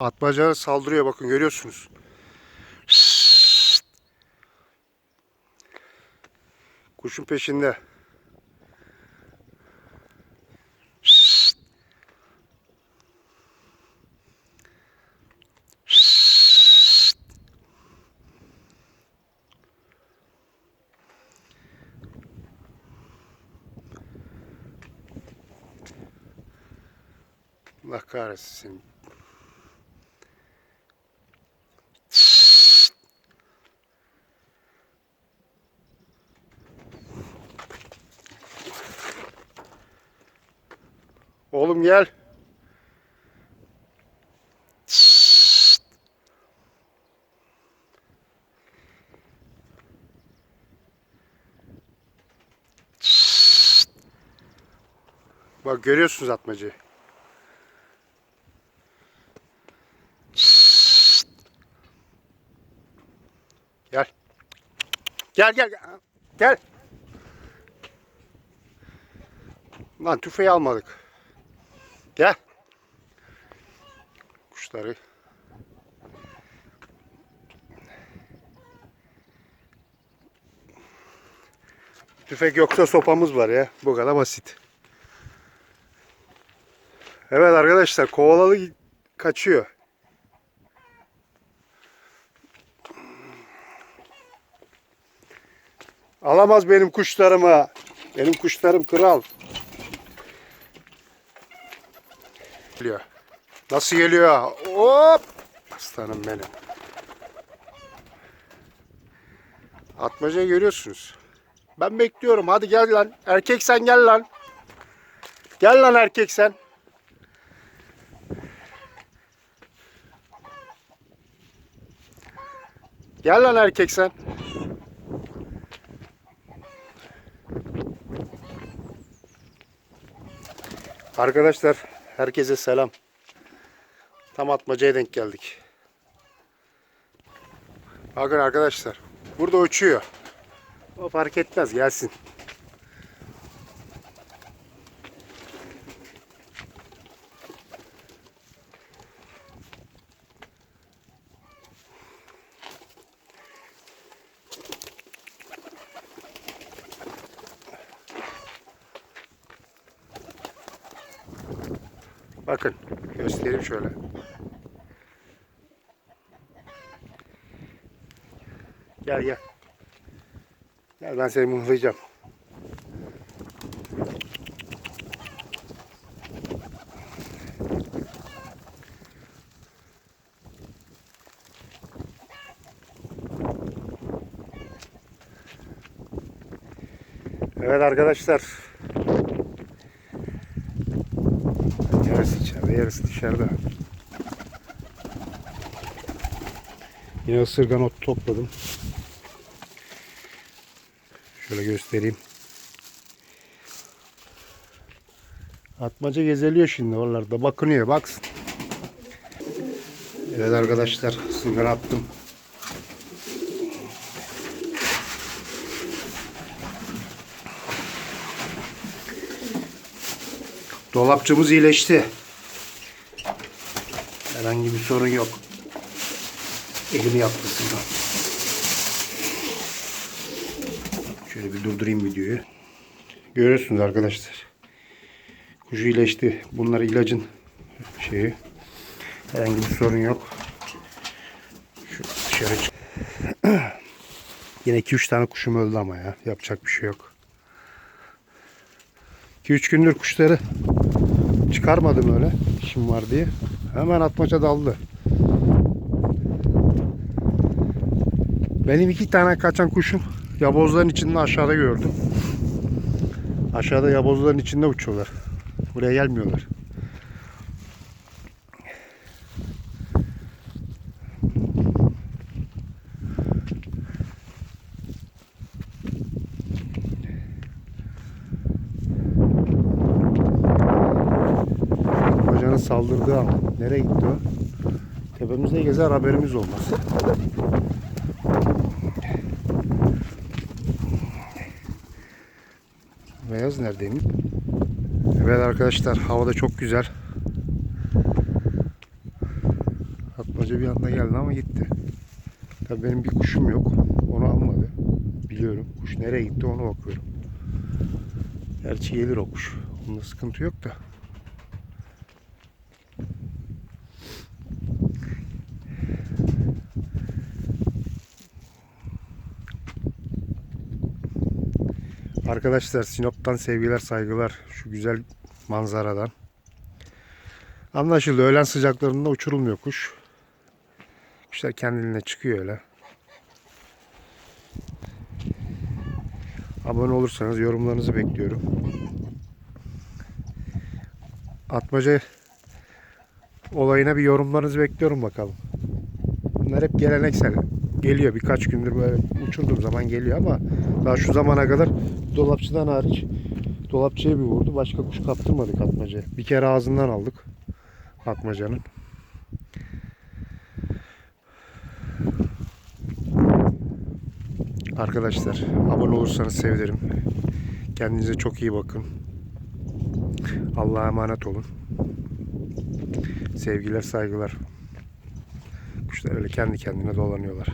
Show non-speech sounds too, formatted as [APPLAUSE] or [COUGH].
Atmaca saldırıyor bakın görüyorsunuz. Kuşun peşinde. Allah kahretsin. Oğlum gel. Bak görüyorsunuz atmacıyı. Gel. Gel gel. gel. Gel. Lan tüfeği almadık. Gel. Kuşları. Tüfek yoksa sopamız var ya. Bu kadar basit. Evet arkadaşlar kovalalı kaçıyor. Alamaz benim kuşlarımı. Benim kuşlarım kral. Geliyor. Nasıl geliyor? Hop! Aslanım benim. Atmacayı görüyorsunuz. Ben bekliyorum. Hadi gel lan. Erkek sen gel lan. Gel lan erkek sen. Gel lan erkek sen. Arkadaşlar herkese selam. Tam atmacaya denk geldik. Bakın arkadaşlar. Burada uçuyor. O fark etmez gelsin. Bakın göstereyim şöyle. Gel gel. Gel ben seni mıhlayacağım. Evet arkadaşlar. Yarısı içeride, yarısı dışarıda. Yine ısırgan ot topladım. Şöyle göstereyim. Atmaca gezeliyor şimdi oralarda. Bakınıyor baksın. Evet arkadaşlar sigara attım. Dolapçımız iyileşti. Herhangi bir sorun yok. Elimi yaptı sigara. Şöyle bir durdurayım videoyu. Görüyorsunuz arkadaşlar. Kuş iyileşti. Bunlar ilacın şeyi. Herhangi bir sorun yok. Şu dışarı çık. [CLEARS THROAT] Yine 2-3 tane kuşum öldü ama ya. Yapacak bir şey yok. 2-3 gündür kuşları çıkarmadım öyle. İşim var diye. Hemen atmaca daldı. Benim iki tane kaçan kuşum yabozların içinde aşağıda gördüm. Aşağıda yabozların içinde uçuyorlar. Buraya gelmiyorlar. Saldırdığı an. Nereye gitti o? Tepemizde gezer haberimiz olmaz. Beyaz neredeyim? Evet arkadaşlar havada çok güzel. Atmaca bir anda geldi ama gitti. Tabii benim bir kuşum yok. Onu almadı. Biliyorum. Kuş nereye gitti ona bakıyorum. Gerçi gelir o kuş. Onda sıkıntı yok da. Arkadaşlar Sinop'tan sevgiler saygılar şu güzel manzaradan. Anlaşıldı öğlen sıcaklarında uçurulmuyor kuş. Kuşlar kendiliğine çıkıyor öyle. Abone olursanız yorumlarınızı bekliyorum. Atmaca olayına bir yorumlarınızı bekliyorum bakalım. Bunlar hep geleneksel. Geliyor birkaç gündür böyle uçurduğum zaman geliyor ama daha şu zamana kadar dolapçıdan hariç dolapçıya bir vurdu. Başka kuş kaptırmadık atmacaya. Bir kere ağzından aldık atmacanın. Arkadaşlar abone olursanız sevinirim. Kendinize çok iyi bakın. Allah'a emanet olun. Sevgiler saygılar. Kuşlar öyle kendi kendine dolanıyorlar.